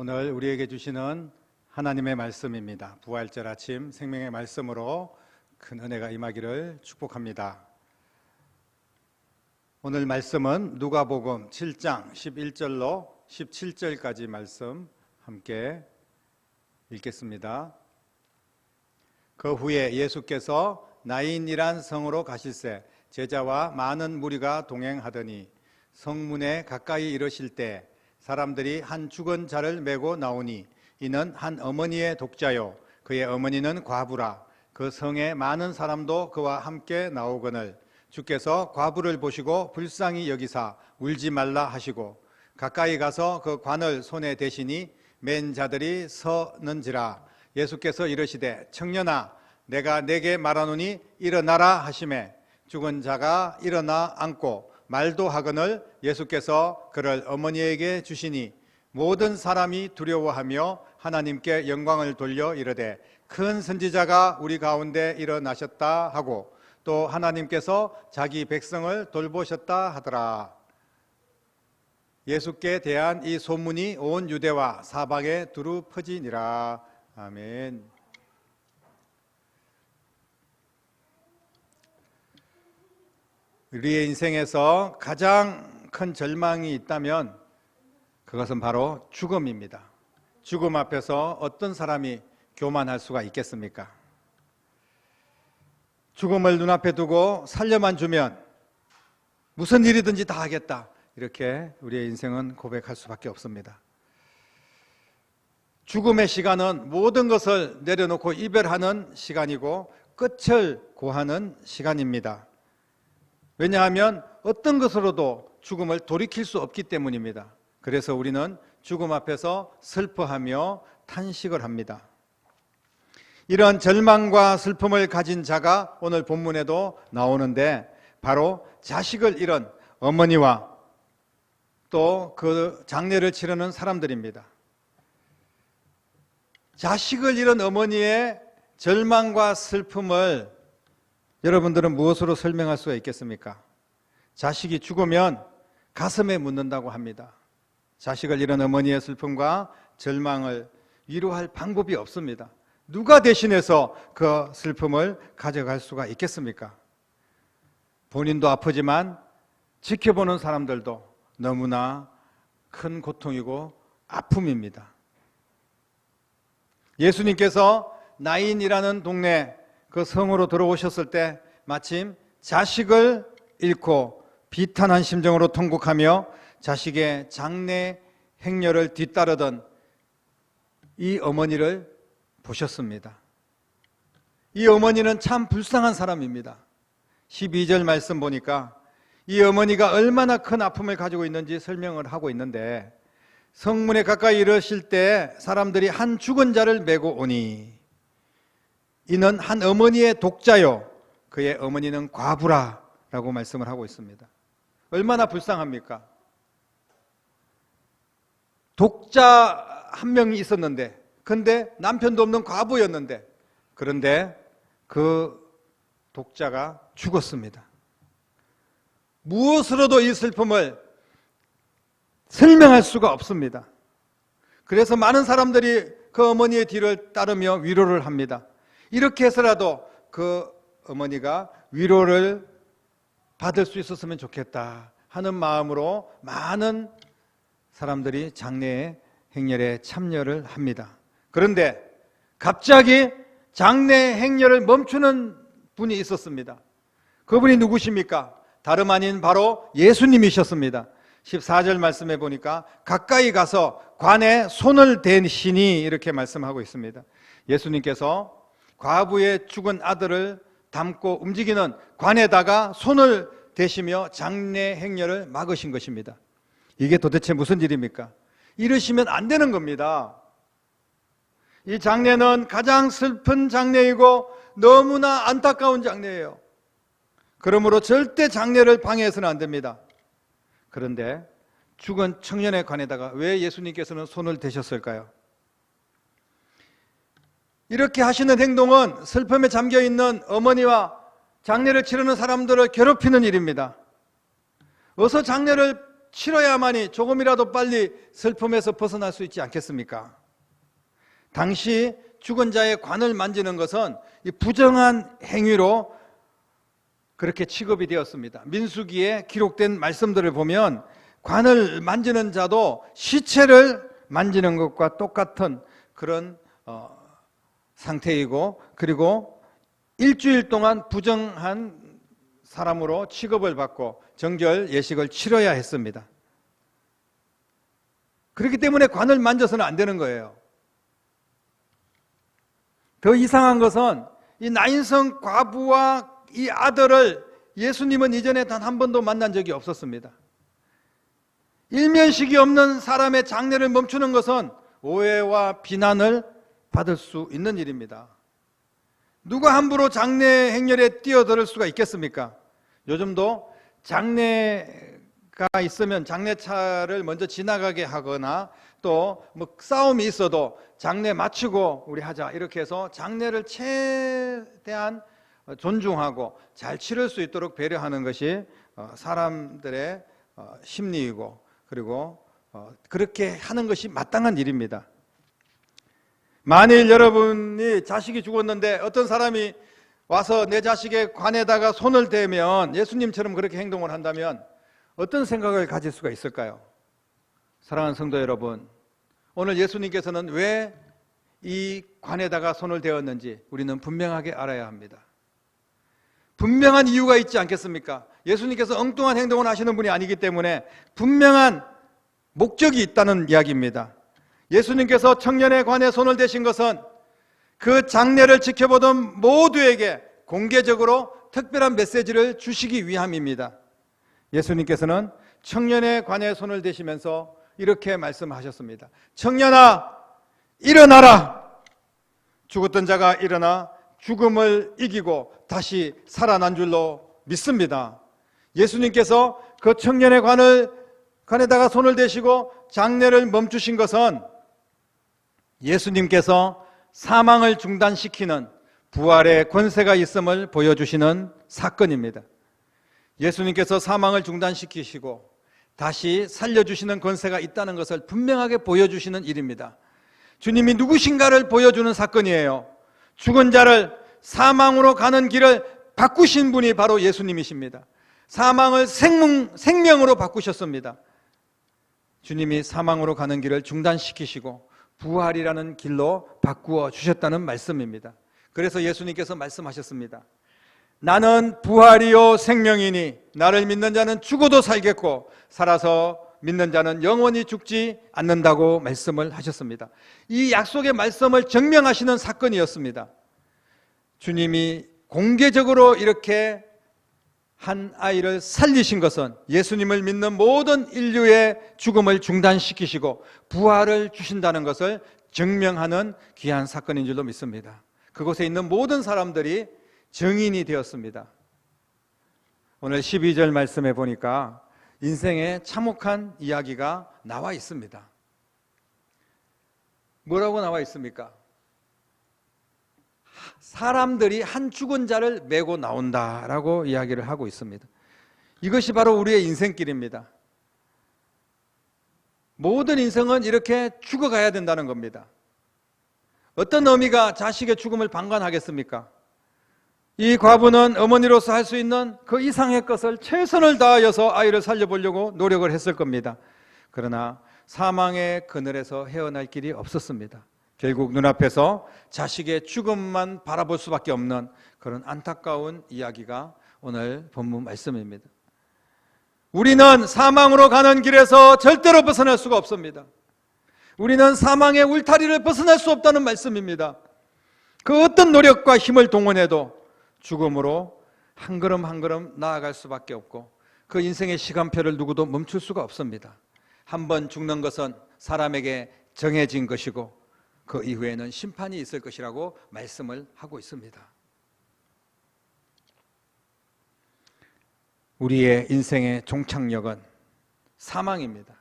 오늘 우리에게 주시는 하나님의 말씀입니다. 부활절 아침 생명의 말씀으로 큰 은혜가 임하기를 축복합니다. 오늘 말씀은 누가복음 7장 11절로 17절까지 말씀 함께 읽겠습니다. 그 후에 예수께서 나인이란 성으로 가실새 제자와 많은 무리가 동행하더니 성문에 가까이 이르실 때 사람들이 한 죽은 자를 메고 나오니 이는 한 어머니의 독자요. 그의 어머니는 과부라. 그 성에 많은 사람도 그와 함께 나오거늘. 주께서 과부를 보시고 불쌍히 여기사 울지 말라 하시고 가까이 가서 그 관을 손에 대시니 맨 자들이 서는지라. 예수께서 이르시되 청년아 내가 내게 말하노니 일어나라 하심에 죽은 자가 일어나 앉고 말도 하거늘 예수께서 그를 어머니에게 주시니 모든 사람이 두려워하며 하나님께 영광을 돌려 이르되 큰 선지자가 우리 가운데 일어나셨다 하고 또 하나님께서 자기 백성을 돌보셨다 하더라. 예수께 대한 이 소문이 온 유대와 사방에 두루 퍼지니라. 아멘. 우리의 인생에서 가장 큰 절망이 있다면 그것은 바로 죽음입니다. 죽음 앞에서 어떤 사람이 교만할 수가 있겠습니까? 죽음을 눈앞에 두고 살려만 주면 무슨 일이든지 다 하겠다. 이렇게 우리의 인생은 고백할 수밖에 없습니다. 죽음의 시간은 모든 것을 내려놓고 이별하는 시간이고 끝을 고하는 시간입니다. 왜냐하면 어떤 것으로도 죽음을 돌이킬 수 없기 때문입니다. 그래서 우리는 죽음 앞에서 슬퍼하며 탄식을 합니다. 이런 절망과 슬픔을 가진 자가 오늘 본문에도 나오는데 바로 자식을 잃은 어머니와 또 그 장례를 치르는 사람들입니다. 자식을 잃은 어머니의 절망과 슬픔을 여러분들은 무엇으로 설명할 수가 있겠습니까? 자식이 죽으면 가슴에 묻는다고 합니다. 자식을 잃은 어머니의 슬픔과 절망을 위로할 방법이 없습니다. 누가 대신해서 그 슬픔을 가져갈 수가 있겠습니까? 본인도 아프지만 지켜보는 사람들도 너무나 큰 고통이고 아픔입니다. 예수님께서 나인이라는 동네 그 성으로 들어오셨을 때 마침 자식을 잃고 비탄한 심정으로 통곡하며 자식의 장례 행렬을 뒤따르던 이 어머니를 보셨습니다. 이 어머니는 참 불쌍한 사람입니다. 12절 말씀 보니까 이 어머니가 얼마나 큰 아픔을 가지고 있는지 설명을 하고 있는데 성문에 가까이 이르실 때 사람들이 한 죽은 자를 메고 오니 이는 한 어머니의 독자요 그의 어머니는 과부라 라고 말씀을 하고 있습니다. 얼마나 불쌍합니까? 독자 한 명이 있었는데 근데 남편도 없는 과부였는데 그런데 그 독자가 죽었습니다. 무엇으로도 이 슬픔을 설명할 수가 없습니다. 그래서 많은 사람들이 그 어머니의 뒤를 따르며 위로를 합니다. 이렇게 해서라도 그 어머니가 위로를 받을 수 있었으면 좋겠다 하는 마음으로 많은 사람들이 장례 행렬에 참여를 합니다. 그런데 갑자기 장례 행렬을 멈추는 분이 있었습니다. 그분이 누구십니까? 다름 아닌 바로 예수님이셨습니다. 14절 말씀해 보니까 가까이 가서 관에 손을 대시니 이렇게 말씀하고 있습니다. 예수님께서 과부의 죽은 아들을 담고 움직이는 관에다가 손을 대시며 장례 행렬을 막으신 것입니다. 이게 도대체 무슨 일입니까? 이러시면 안 되는 겁니다. 이 장례는 가장 슬픈 장례이고 너무나 안타까운 장례예요. 그러므로 절대 장례를 방해해서는 안 됩니다. 그런데 죽은 청년의 관에다가 왜 예수님께서는 손을 대셨을까요? 이렇게 하시는 행동은 슬픔에 잠겨 있는 어머니와 장례를 치르는 사람들을 괴롭히는 일입니다. 어서 장례를 치러야만이 조금이라도 빨리 슬픔에서 벗어날 수 있지 않겠습니까? 당시 죽은 자의 관을 만지는 것은 이 부정한 행위로 그렇게 취급이 되었습니다. 민수기에 기록된 말씀들을 보면 관을 만지는 자도 시체를 만지는 것과 똑같은 그런 어, 상태이고 그리고 일주일 동안 부정한 사람으로 취급을 받고 정결 예식을 치러야 했습니다. 그렇기 때문에 관을 만져서는 안 되는 거예요. 더 이상한 것은 이 나인성 과부와 이 아들을 예수님은 이전에 단 한 번도 만난 적이 없었습니다. 일면식이 없는 사람의 장례를 멈추는 것은 오해와 비난을 받을 수 있는 일입니다. 누가 함부로 장례 행렬에 뛰어들 수가 있겠습니까? 요즘도 장례가 있으면 장례차를 먼저 지나가게 하거나 또 뭐 싸움이 있어도 장례 마치고 우리 하자 이렇게 해서 장례를 최대한 존중하고 잘 치를 수 있도록 배려하는 것이 어, 사람들의 어, 심리이고 그리고 어, 그렇게 하는 것이 마땅한 일입니다. 만일 여러분이 자식이 죽었는데 어떤 사람이 와서 내 자식의 관에다가 손을 대면 예수님처럼 그렇게 행동을 한다면 어떤 생각을 가질 수가 있을까요? 사랑하는 성도 여러분, 오늘 예수님께서는 왜 이 관에다가 손을 대었는지 우리는 분명하게 알아야 합니다. 분명한 이유가 있지 않겠습니까? 예수님께서 엉뚱한 행동을 하시는 분이 아니기 때문에 분명한 목적이 있다는 이야기입니다. 예수님께서 청년의 관에 손을 대신 것은 그 장례를 지켜보던 모두에게 공개적으로 특별한 메시지를 주시기 위함입니다. 예수님께서는 청년의 관에 손을 대시면서 이렇게 말씀하셨습니다. 청년아, 일어나라! 죽었던 자가 일어나 죽음을 이기고 다시 살아난 줄로 믿습니다. 예수님께서 그 청년의 관을 관에다가 손을 대시고 장례를 멈추신 것은 예수님께서 사망을 중단시키는 부활의 권세가 있음을 보여주시는 사건입니다. 예수님께서 사망을 중단시키시고 다시 살려주시는 권세가 있다는 것을 분명하게 보여주시는 일입니다. 주님이 누구신가를 보여주는 사건이에요. 죽은 자를 사망으로 가는 길을 바꾸신 분이 바로 예수님이십니다. 사망을 생명, 생명으로 바꾸셨습니다. 주님이 사망으로 가는 길을 중단시키시고 부활이라는 길로 바꾸어 주셨다는 말씀입니다. 그래서 예수님께서 말씀하셨습니다. 나는 부활이요 생명이니 나를 믿는 자는 죽어도 살겠고 살아서 믿는 자는 영원히 죽지 않는다고 말씀을 하셨습니다. 이 약속의 말씀을 증명하시는 사건이었습니다. 주님이 공개적으로 이렇게 한 아이를 살리신 것은 예수님을 믿는 모든 인류의 죽음을 중단시키시고 부활을 주신다는 것을 증명하는 귀한 사건인 줄로 믿습니다. 그곳에 있는 모든 사람들이 증인이 되었습니다. 오늘 12절 말씀에 보니까 인생의 참혹한 이야기가 나와 있습니다. 뭐라고 나와 있습니까? 사람들이 한 죽은 자를 메고 나온다라고 이야기를 하고 있습니다. 이것이 바로 우리의 인생길입니다. 모든 인생은 이렇게 죽어가야 된다는 겁니다. 어떤 어미가 자식의 죽음을 방관하겠습니까? 이 과부는 어머니로서 할 수 있는 그 이상의 것을 최선을 다하여서 아이를 살려보려고 노력을 했을 겁니다. 그러나 사망의 그늘에서 헤어날 길이 없었습니다. 결국 눈앞에서 자식의 죽음만 바라볼 수밖에 없는 그런 안타까운 이야기가 오늘 본문 말씀입니다. 우리는 사망으로 가는 길에서 절대로 벗어날 수가 없습니다. 우리는 사망의 울타리를 벗어날 수 없다는 말씀입니다. 그 어떤 노력과 힘을 동원해도 죽음으로 한 걸음 한 걸음 나아갈 수밖에 없고 그 인생의 시간표를 누구도 멈출 수가 없습니다. 한 번 죽는 것은 사람에게 정해진 것이고 그 이후에는 심판이 있을 것이라고 말씀을 하고 있습니다. 우리의 인생의 종착역은 사망입니다.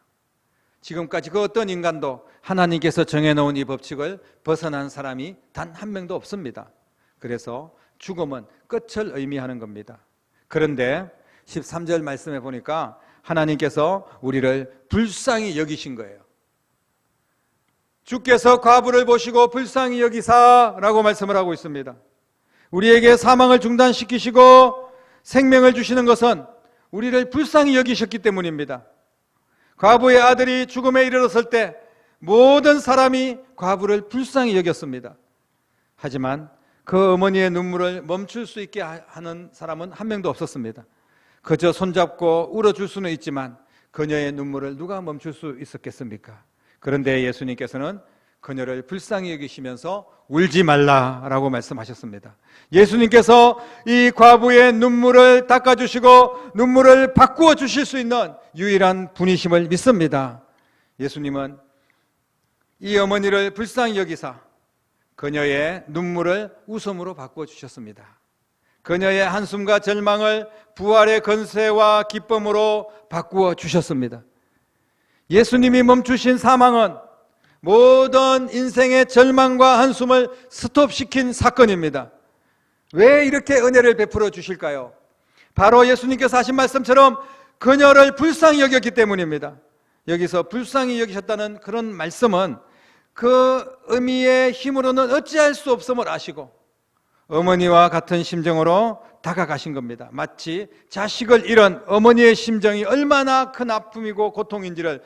지금까지 그 어떤 인간도 하나님께서 정해놓은 이 법칙을 벗어난 사람이 단 한 명도 없습니다. 그래서 죽음은 끝을 의미하는 겁니다. 그런데 13절 말씀에 보니까 하나님께서 우리를 불쌍히 여기신 거예요. 주께서 과부를 보시고 불쌍히 여기사라고 말씀을 하고 있습니다. 우리에게 사망을 중단시키시고 생명을 주시는 것은 우리를 불쌍히 여기셨기 때문입니다. 과부의 아들이 죽음에 이르렀을 때 모든 사람이 과부를 불쌍히 여겼습니다. 하지만 그 어머니의 눈물을 멈출 수 있게 하는 사람은 한 명도 없었습니다. 그저 손잡고 울어줄 수는 있지만 그녀의 눈물을 누가 멈출 수 있었겠습니까? 그런데 예수님께서는 그녀를 불쌍히 여기시면서 울지 말라라고 말씀하셨습니다. 예수님께서 이 과부의 눈물을 닦아주시고 눈물을 바꾸어 주실 수 있는 유일한 분이심을 믿습니다. 예수님은 이 어머니를 불쌍히 여기사 그녀의 눈물을 웃음으로 바꾸어 주셨습니다. 그녀의 한숨과 절망을 부활의 건세와 기쁨으로 바꾸어 주셨습니다. 예수님이 멈추신 사망은 모든 인생의 절망과 한숨을 스톱시킨 사건입니다. 왜 이렇게 은혜를 베풀어 주실까요? 바로 예수님께서 하신 말씀처럼 그녀를 불쌍히 여겼기 때문입니다. 여기서 불쌍히 여기셨다는 그런 말씀은 그 의미의 힘으로는 어찌할 수 없음을 아시고 어머니와 같은 심정으로 다가가신 겁니다. 마치 자식을 잃은 어머니의 심정이 얼마나 큰 아픔이고 고통인지를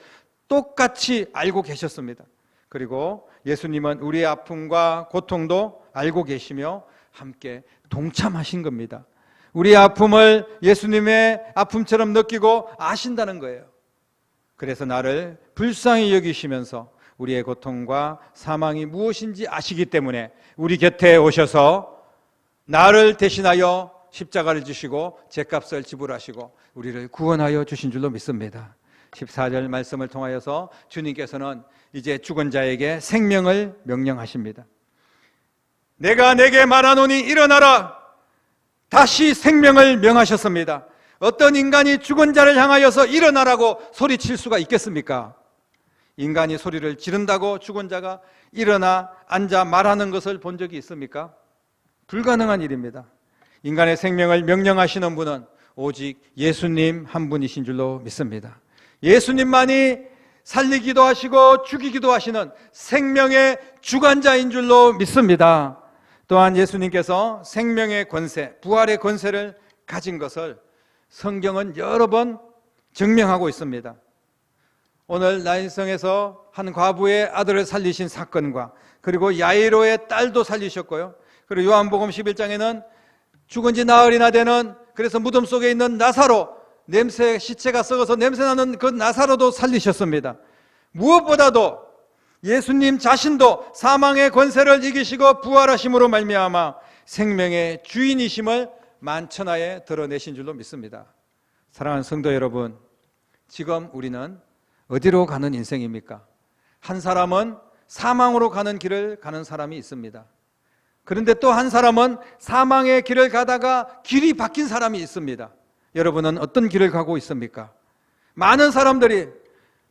똑같이 알고 계셨습니다. 그리고 예수님은 우리의 아픔과 고통도 알고 계시며 함께 동참하신 겁니다. 우리의 아픔을 예수님의 아픔처럼 느끼고 아신다는 거예요. 그래서 나를 불쌍히 여기시면서 우리의 고통과 사망이 무엇인지 아시기 때문에 우리 곁에 오셔서 나를 대신하여 십자가를 주시고 죄값을 지불하시고 우리를 구원하여 주신 줄로 믿습니다. 14절 말씀을 통하여서 주님께서는 이제 죽은 자에게 생명을 명령하십니다. 내가 내게 말하노니 일어나라. 다시 생명을 명하셨습니다. 어떤 인간이 죽은 자를 향하여서 일어나라고 소리칠 수가 있겠습니까? 인간이 소리를 지른다고 죽은 자가 일어나 앉아 말하는 것을 본 적이 있습니까? 불가능한 일입니다. 인간의 생명을 명령하시는 분은 오직 예수님 한 분이신 줄로 믿습니다. 예수님만이 살리기도 하시고 죽이기도 하시는 생명의 주관자인 줄로 믿습니다. 또한 예수님께서 생명의 권세, 부활의 권세를 가진 것을 성경은 여러 번 증명하고 있습니다. 오늘 나인성에서 한 과부의 아들을 살리신 사건과 그리고 야이로의 딸도 살리셨고요. 그리고 요한복음 11장에는 죽은 지 나흘이나 되는 그래서 무덤 속에 있는 나사로 냄새 시체가 썩어서 냄새 나는 그 나사로도 살리셨습니다. 무엇보다도 예수님 자신도 사망의 권세를 이기시고 부활하심으로 말미암아 생명의 주인이심을 만천하에 드러내신 줄로 믿습니다. 사랑하는 성도 여러분, 지금 우리는 어디로 가는 인생입니까? 한 사람은 사망으로 가는 길을 가는 사람이 있습니다. 그런데 또 한 사람은 사망의 길을 가다가 길이 바뀐 사람이 있습니다. 여러분은 어떤 길을 가고 있습니까? 많은 사람들이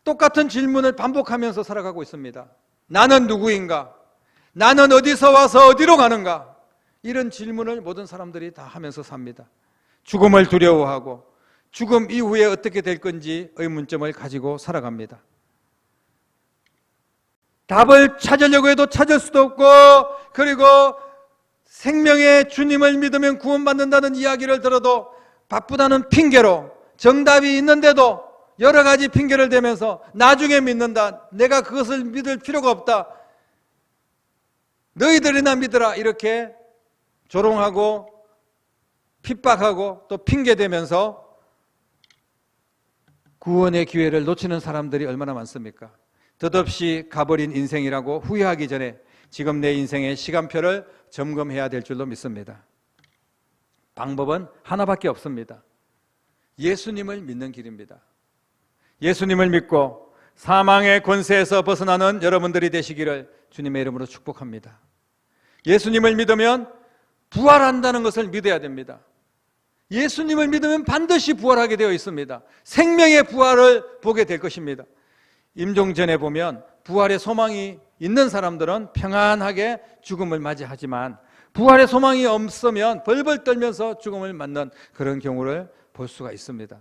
똑같은 질문을 반복하면서 살아가고 있습니다. 나는 누구인가? 나는 어디서 와서 어디로 가는가? 이런 질문을 모든 사람들이 다 하면서 삽니다. 죽음을 두려워하고 죽음 이후에 어떻게 될 건지 의문점을 가지고 살아갑니다. 답을 찾으려고 해도 찾을 수도 없고 그리고 생명의 주님을 믿으면 구원받는다는 이야기를 들어도 바쁘다는 핑계로 정답이 있는데도 여러 가지 핑계를 대면서 나중에 믿는다. 내가 그것을 믿을 필요가 없다. 너희들이나 믿으라. 이렇게 조롱하고 핍박하고 또 핑계 대면서 구원의 기회를 놓치는 사람들이 얼마나 많습니까? 덧없이 가버린 인생이라고 후회하기 전에 지금 내 인생의 시간표를 점검해야 될 줄로 믿습니다. 방법은 하나밖에 없습니다. 예수님을 믿는 길입니다. 예수님을 믿고 사망의 권세에서 벗어나는 여러분들이 되시기를 주님의 이름으로 축복합니다. 예수님을 믿으면 부활한다는 것을 믿어야 됩니다. 예수님을 믿으면 반드시 부활하게 되어 있습니다. 생명의 부활을 보게 될 것입니다. 임종 전에 보면 부활의 소망이 있는 사람들은 평안하게 죽음을 맞이하지만 부활의 소망이 없으면 벌벌 떨면서 죽음을 맞는 그런 경우를 볼 수가 있습니다.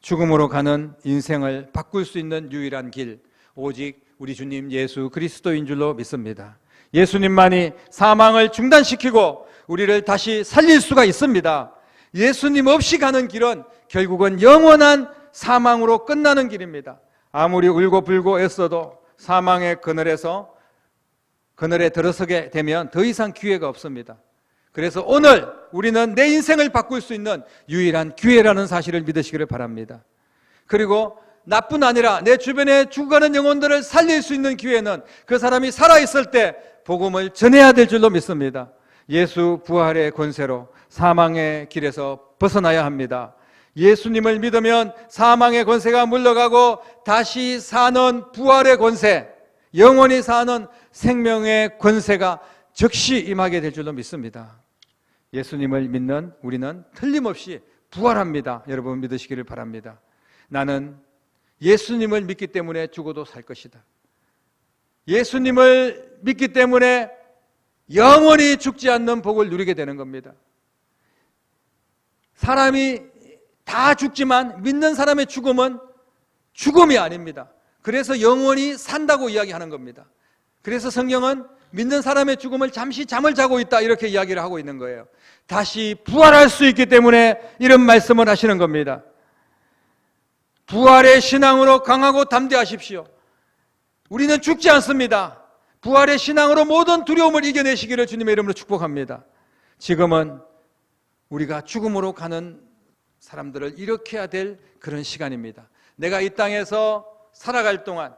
죽음으로 가는 인생을 바꿀 수 있는 유일한 길, 오직 우리 주님 예수 그리스도인 줄로 믿습니다. 예수님만이 사망을 중단시키고 우리를 다시 살릴 수가 있습니다. 예수님 없이 가는 길은 결국은 영원한 사망으로 끝나는 길입니다. 아무리 울고 불고 애써도 사망의 그늘에서 그늘에 들어서게 되면 더 이상 기회가 없습니다. 그래서 오늘 우리는 내 인생을 바꿀 수 있는 유일한 기회라는 사실을 믿으시기를 바랍니다. 그리고 나뿐 아니라 내 주변에 죽어가는 영혼들을 살릴 수 있는 기회는 그 사람이 살아있을 때 복음을 전해야 될 줄로 믿습니다. 예수 부활의 권세로 사망의 길에서 벗어나야 합니다. 예수님을 믿으면 사망의 권세가 물러가고 다시 사는 부활의 권세, 영원히 사는 생명의 권세가 즉시 임하게 될 줄로 믿습니다. 예수님을 믿는 우리는 틀림없이 부활합니다. 여러분 믿으시기를 바랍니다. 나는 예수님을 믿기 때문에 죽어도 살 것이다. 예수님을 믿기 때문에 영원히 죽지 않는 복을 누리게 되는 겁니다. 사람이 다 죽지만 믿는 사람의 죽음은 죽음이 아닙니다. 그래서 영원히 산다고 이야기하는 겁니다. 그래서 성경은 믿는 사람의 죽음을 잠시 잠을 자고 있다 이렇게 이야기를 하고 있는 거예요. 다시 부활할 수 있기 때문에 이런 말씀을 하시는 겁니다. 부활의 신앙으로 강하고 담대하십시오. 우리는 죽지 않습니다. 부활의 신앙으로 모든 두려움을 이겨내시기를 주님의 이름으로 축복합니다. 지금은 우리가 죽음으로 가는 사람들을 일으켜야 될 그런 시간입니다. 내가 이 땅에서 살아갈 동안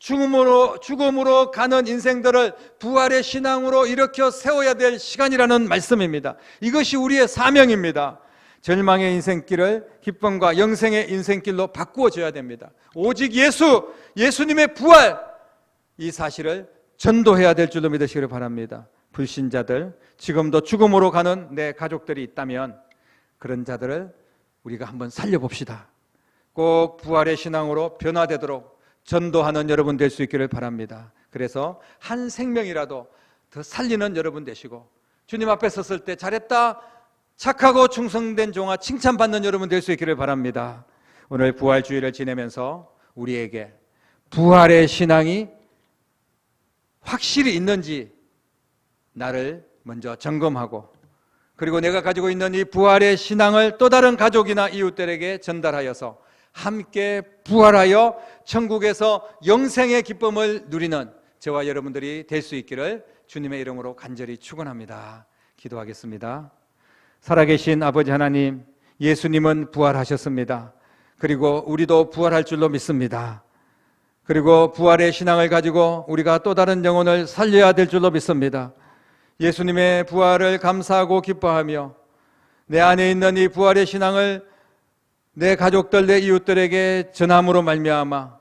죽음으로 죽음으로 가는 인생들을 부활의 신앙으로 일으켜 세워야 될 시간이라는 말씀입니다. 이것이 우리의 사명입니다. 절망의 인생길을 기쁨과 영생의 인생길로 바꾸어 줘야 됩니다. 오직 예수, 예수님의 부활 이 사실을 전도해야 될 줄로 믿으시기를 바랍니다. 불신자들, 지금도 죽음으로 가는 내 가족들이 있다면 그런 자들을 우리가 한번 살려봅시다. 꼭 부활의 신앙으로 변화되도록 전도하는 여러분 될 수 있기를 바랍니다. 그래서 한 생명이라도 더 살리는 여러분 되시고 주님 앞에 섰을 때 잘했다 착하고 충성된 종아 칭찬받는 여러분 될 수 있기를 바랍니다. 오늘 부활 주일을 지내면서 우리에게 부활의 신앙이 확실히 있는지 나를 먼저 점검하고 그리고 내가 가지고 있는 이 부활의 신앙을 또 다른 가족이나 이웃들에게 전달하여서 함께 부활하여 천국에서 영생의 기쁨을 누리는 저와 여러분들이 될 수 있기를 주님의 이름으로 간절히 축원합니다. 기도하겠습니다. 살아계신 아버지 하나님, 예수님은 부활하셨습니다. 그리고 우리도 부활할 줄로 믿습니다. 그리고 부활의 신앙을 가지고 우리가 또 다른 영혼을 살려야 될 줄로 믿습니다. 예수님의 부활을 감사하고 기뻐하며 내 안에 있는 이 부활의 신앙을 내 가족들, 내 이웃들에게 전함으로 말미암아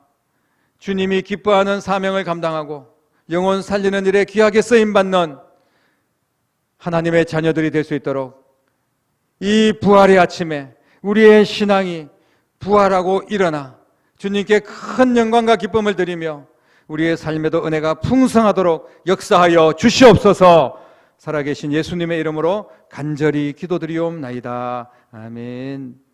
주님이 기뻐하는 사명을 감당하고 영혼 살리는 일에 귀하게 쓰임 받는 하나님의 자녀들이 될 수 있도록 이 부활의 아침에 우리의 신앙이 부활하고 일어나 주님께 큰 영광과 기쁨을 드리며 우리의 삶에도 은혜가 풍성하도록 역사하여 주시옵소서 살아계신 예수님의 이름으로 간절히 기도드리옵나이다. 아멘.